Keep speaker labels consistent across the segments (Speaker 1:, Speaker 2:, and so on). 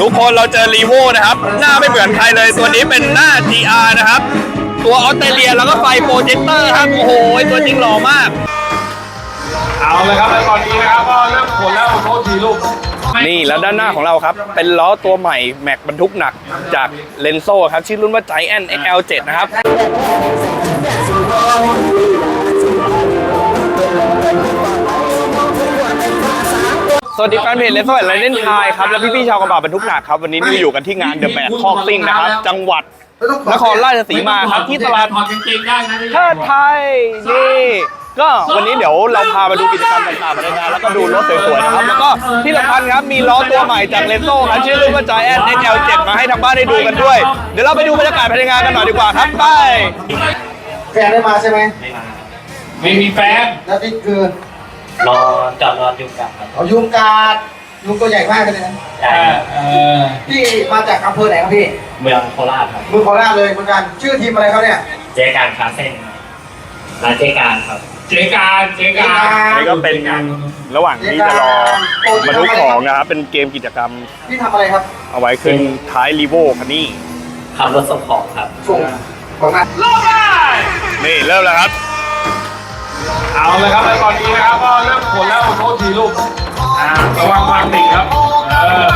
Speaker 1: ทุกคนเราเจอรีโวนะครับ หน้าไม่เหมือนใครเลยตัวนี้เป็นหน้า GR นะครับ ตัวออสเตรเลียแล้วก็ไฟโปรเจคเตอร์ครับ โอ้โห ตัวจริงหล่อมาก
Speaker 2: เอาเลยครับแล้วตอนนี้นะครับก็เริ่มขนแล้วโทษทีลูก
Speaker 1: นี่แล้วด้านหน้าของเราครับ เป็นล้อตัวใหม่แม็กบรรทุกหนักจากเลนโซครับ ชื่อรุ่นว่า Giant XL7 นะครับส วัสดีแฟนเพจเลนโซและเล่นไทยครับ และพี่ๆชาวกระบะบรรทุกหนักครับ วันนี้นิวอยู่กันที่งานเดอะแบกคอกซิ่งนะครับ จังหวัดนครราชสีมาครับที่ตลาด
Speaker 2: ถอดกางเกงได้นะ
Speaker 1: เทิดไทยนี่ก็วันนี้เดี๋ยวเราพามาดูกิจกรรมต่างๆภายในงานแล้วก็ดูรถสวยๆนะครับแล้วก็ที่สำคัญครับมีล้อตัวใหม่จากเลนโซ่ครับชื่อรุ่นว่า Giant XL7 มาให้ทางบ้านได้ดูกันด้วย เดี๋ยวเราไปดูบรรยากาศภายในงานกันหน่อยดีกว่าครับไป
Speaker 3: แฟนได้มาใช่ไหม
Speaker 2: ไม่มีแฟน
Speaker 3: แล้วนี่คือ
Speaker 4: รอจอดรอดูกันครับ
Speaker 3: เอายุงกาดยุงตัวใหญ่มากเลยนะ
Speaker 4: ใช่
Speaker 2: เออ
Speaker 3: พี่มาจากอำเภอไหนครับพี่
Speaker 4: เมืองโคราชครับ
Speaker 3: เมืองโคราชเลยเหมือนกัน ชื่อทีมอะไรครับเนี่ย
Speaker 4: เจ๊การคาเซ่นครับร้านเจ๊การครับ
Speaker 2: เจการเจการ
Speaker 1: นี่ก็เป็นระหว่างที่จะรอบรรทุกของนะครับ เป็นเกมกิจกรรม
Speaker 3: พี่ทำอะไรครับ
Speaker 1: เอาไว้ขึ้นท้ายรีโวคันนี้
Speaker 4: ขับรถส่งของครับ
Speaker 3: ส่งของงาน
Speaker 2: ลงได้
Speaker 1: นี่เริ่มแล้วครับ
Speaker 2: เอาเลยครับแล้วตอนนี้นะครับก็เริ่มขนแล้วโทษทีลูกอ่าระวังวางติดครับเออ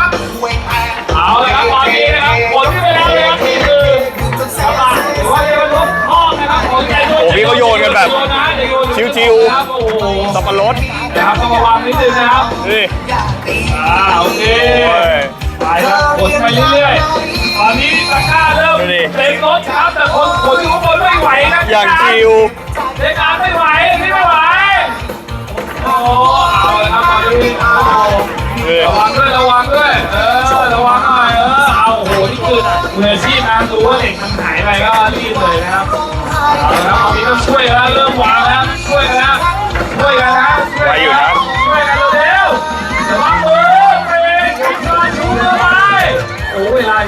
Speaker 2: เอาเลยครับตอนนี้นะครับขนที่ไปแล้วเลยครับนี่คือกระบะหรือว่าเรียกว่าลูกห้องนะครับขนใจด้วย
Speaker 1: โอ้พี่เขาโยนกันแบบ
Speaker 2: โยนนะเดี๋ยวโยน
Speaker 1: ชิวๆ
Speaker 2: ครับโอ้โห
Speaker 1: สับปะรด
Speaker 2: นะครับต้องระวังนิดนึงนะครับ
Speaker 1: นี่
Speaker 2: อ่าโอเค
Speaker 1: โอ้ย
Speaker 2: ไปครับขนไปเรื่อยๆ ตอนนี้ตะกร้าเริ่ม
Speaker 1: ดูดิ
Speaker 2: เต็มรถครับแต่คนขนอยู่ข้างบนไม่ไหวนะ
Speaker 1: อย่างจิว
Speaker 2: เด็กการไม่ไหวพี่ไม่ไหวโอ้เอาเลยครับตอนนี้เอา
Speaker 1: เออ
Speaker 2: ระวังด้วยระวังด้วยเออระวังหน่อยเออเอาโอ้โหนี่คือมืออาชีพนะดูว่าเด็กมันหายไปก็รีบเลยนะครับ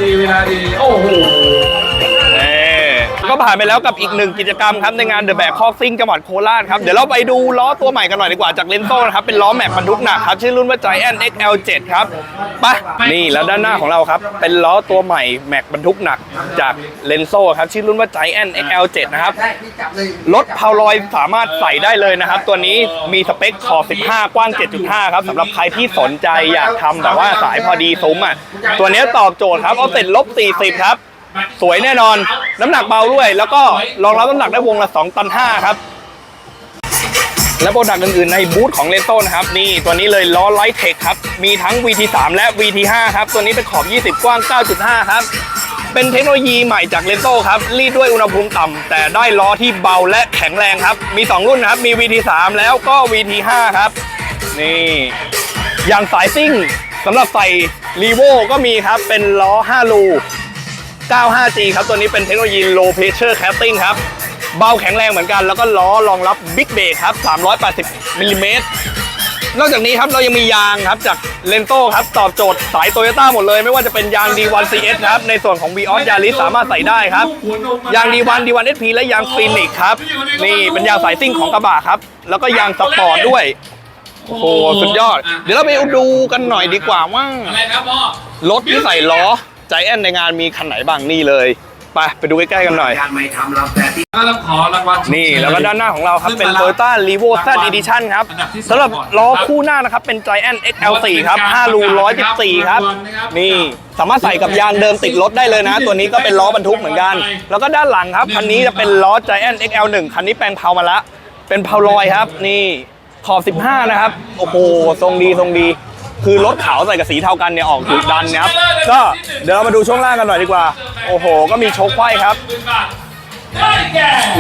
Speaker 2: ดีเวลาดี โอ้โห
Speaker 1: ผ่านไปแล้วกับอีกหนึ่งกิจกรรมครับในงานเดอะแบกคอกซิ่งจังหวัดโคราชครับ เดี๋ยวเราไปดูล้อตัวใหม่กันหน่อยดีกว่าจากเลนโซ่นะครับ เป็นล้อแม็กบรรทุกหนักครับชื่อรุ่นว่า Giant XL7 ครับไปนี่แล้วด้านหน้าของเราครับ เป็นล้อตัวใหม่แม็กบรรทุกหนักจากเลนโซ่ครับชื่อรุ่นว่า Giant XL7 นะครับ
Speaker 3: ได้พี่จับ
Speaker 1: รถพาวลอยสามารถใส่ได้เลยนะครับ ตัวนี้มีสเปคขอบ15 กว้าง 7.5 ครับสำหรับใครที่สนใจอยากทำแบบว่าสายพอดีซุ้มอะตัวนี้ตอบโจทย์ครับเอาเสร็จลบ40ครับ สวยแน่นอน น้ำหนักเบาด้วย แล้วก็รองรับน้ำหนักได้วงละ2ตัน5ครับและโปรดักต์อื่นๆในบูธของเลนโต้นะครับ นี่ตัวนี้เลยล้อไลท์เทคครับ มีทั้ง VT3 และ VT5 ครับ ตัวนี้เป็นขอบ 20 กว้าง 9.5 ครับ เป็นเทคโนโลยีใหม่จากเลนโต้ครับ รีดด้วยอุณหภูมิต่ำ แต่ได้ล้อที่เบาและแข็งแรงครับ มี 2 รุ่นนะครับ มี VT3 แล้วก็ VT5 ครับ นี่ อย่างสายซิ่งสำหรับใส่รีโวก็มีครับ เป็นล้อ 5 ลู 95G ครับ ตัวนี้เป็นเทคโนโลยี low pressure casting ครับ เบาแข็งแรงเหมือนกัน แล้วก็ล้อรองรับ big brake ครับ 380มิลลิเมตรนอกจากนี้ครับเรายังมียางครับจากเลนโต้ครับตอบโจทย์สายโตโยต้าหมดเลย ไม่ว่าจะเป็นยาง D1 CS ครับ ในส่วนของ Vios Yaris สามารถใส่ได้ครับ ยาง D1 D1 SP และยาง Phoenix ครับ นี่เป็นยางสายซิ่งของกระบะครับ แล้วก็ยางสปอร์ตด้วย โอ้โห สุดยอด เดี๋ยวเราไปดูกันหน่อยดีกว่าว่า
Speaker 2: อะไรครับพ่อ
Speaker 1: รถที่ใส่ล้อ ใจแอนในงานมีคันไหนบ้างนี่เลยไปไปดูใกล้ๆกันหน่อย
Speaker 2: ก็ต้องขอรางวัล
Speaker 1: นี่แล้วก็ด้านหน้าของเราครับ เป็น
Speaker 2: ขึ้นมาแล้ว
Speaker 1: Toyota r e v o Z Edition ครับ
Speaker 2: อันดับที่สอง
Speaker 1: สำหรับล้อ
Speaker 2: ครับ
Speaker 1: คู่หน้านะครับ เป็น Giant XL4 ครับ5รู114 ครับ นี่สามารถใส่กับยางเดิมติดรถได้เลยนะ ตัวนี้ก็เป็นล้อบรรทุกเหมือนกัน แล้วก็ด้านหลังครับคันนี้จะเป็นล้อ Giant XL1 คันนี้แปลงเพามาละ เป็นเพาลอยครับ นี่ขอบ 15 นะครับ โอ้โหทรงดีทรงดี คือรถขาวใส่กับสีเทากันเนี่ยออกดุดันนะครับก็เดี๋ยวเรามาดูช่วงล่างกันหน่อยดีกว่า โอ้โห ก็มีชคไขว้ครับ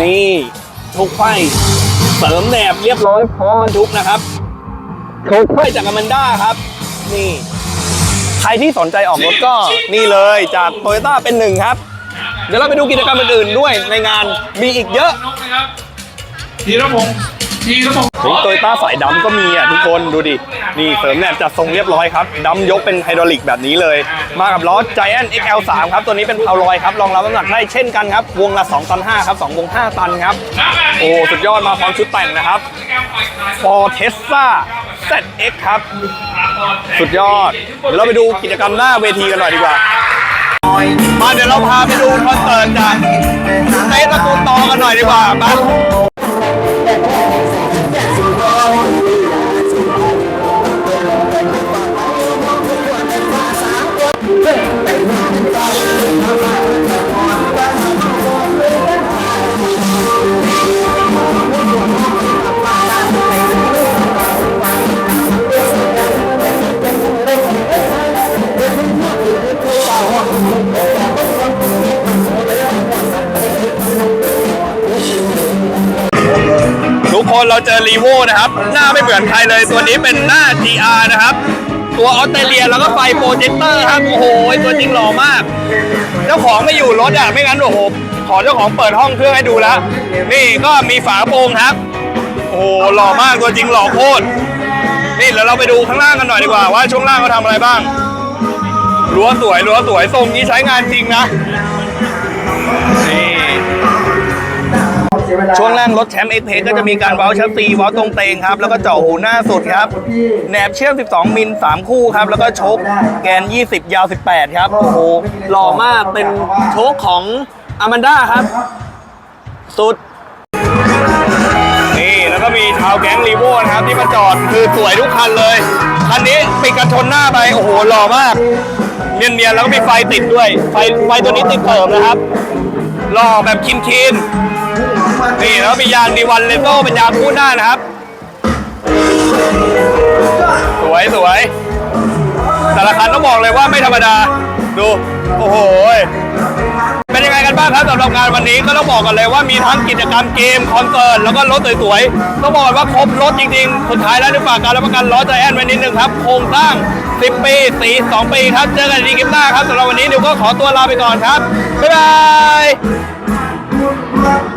Speaker 1: นี่ชคไขว้เสริมแหนบเรียบร้อยพร้อมบรรทุกนะครับชคไขว้จากอแมนด้าครับ นี่ ใครที่สนใจออกรถก็นี่เลยจากโตโยต้าเป็นหนึ่งครับ เดี๋ยวเราไปดูกิจกรรมอื่นๆด้วยในงานมีอีกเยอะ
Speaker 2: นะครับธีระพงศ์ ทีระพงศ์
Speaker 1: ถึงโตโยต้าสายดำก็มีอะทุกคนดูดิ นี่เสริมแหนบจัดทรงเรียบร้อยครับดำยกเป็นไฮดรอลิกแบบนี้เลย มากับล้อ Giant XL3 ครับ ตัวนี้เป็นเพาลอยครับรองรับน้ำหนักได้เช่นกันครับ วงละ2ตัน5ครับ2วง 5 ตันครับ โอ้สุดยอดมาพร้อมชุดแต่งนะครับฟอร์เทสซา ZX ครับ สุดยอด เดี๋ยวเราไปดูกิจกรรมหน้าเวทีกันหน่อยดีกว่า มาเดี๋ยวเราพาไปดูคอนเสิร์ตจากเต้ตะกูลตอกันหน่อยดีกว่ามา นเราเจอรีโวนะครับ หน้าไม่เหมือนใครเลย ตัวนี้เป็นหน้า GR นะครับ ตัวออสเตรเลียแล้วก็ไฟโปรเจคเตอร์ครับ โอ้โห ตัวจริงหล่อมาก เจ้าของไม่อยู่รถอะ ไม่งั้นโอ้โห ขอเจ้าของเปิดห้องเครื่องให้ดูแล้ว นี่ก็มีฝาโปร่งครับ โอ้โห หล่อมาก ตัวจริงหล่อโคตร นี่เดี๋ยวเราไปดูข้างล่างกันหน่อยดีกว่าว่าช่วงล่างเขาทำอะไรบ้างรั้วสวยรั้วสวยทรงนี้ใช้งานจริงนะนี่ ช่วงล่างรถแชมป์เอ็กเพก็จะมีการเว้าชัสซีเว้าตรงเตงครับ แล้วก็เจาะหูหน้าสุดครับแหนบเชื่อม 12 มิล 3 คู่ครับ แล้วก็โชคแกน 20 ยาว 18 ครับ โอ้โหหล่อมากเป็นโชคของอามันด้าครับ สุด นี่แล้วก็มีทาวแก๊งรีโวนะครับ ที่มาจอดคือสวยทุกคันเลยคันนี้ปิดกันชนหน้าไป โอ้โหหล่อมากเนียนๆแล้วก็มีไฟติดด้วย ไฟไฟตัวนี้ติดเติมนะครับหล่อแบบคินคินๆ นี่แล้วมียางดีวันเลโซ่เป็นยางคู่หน้านะครับ สวยสวยแต่ละคันต้องบอกเลยว่าไม่ธรรมดา ดู โอ้โห เป็นยังไงกันบ้างครับสำหรับงานวันนี้ก็ต้องบอกกันเลยว่ามีทั้งกิจกรรมเกมคอนเสิร์ตแล้วก็รถสวยๆต้องบอกก่อนว่าครบรถจริงๆ สุดท้ายแล้วด้วยฝากการรับประกันล้อใจแอนไว้นิดนึงครับ โครงสร้าง 10 ปี สี2ปีครับ เจอกันในคลิปหน้าครับสำหรับวันนี้เดี๋ยวก็ขอตัวลาไปก่อนครับ บ๊ายบาย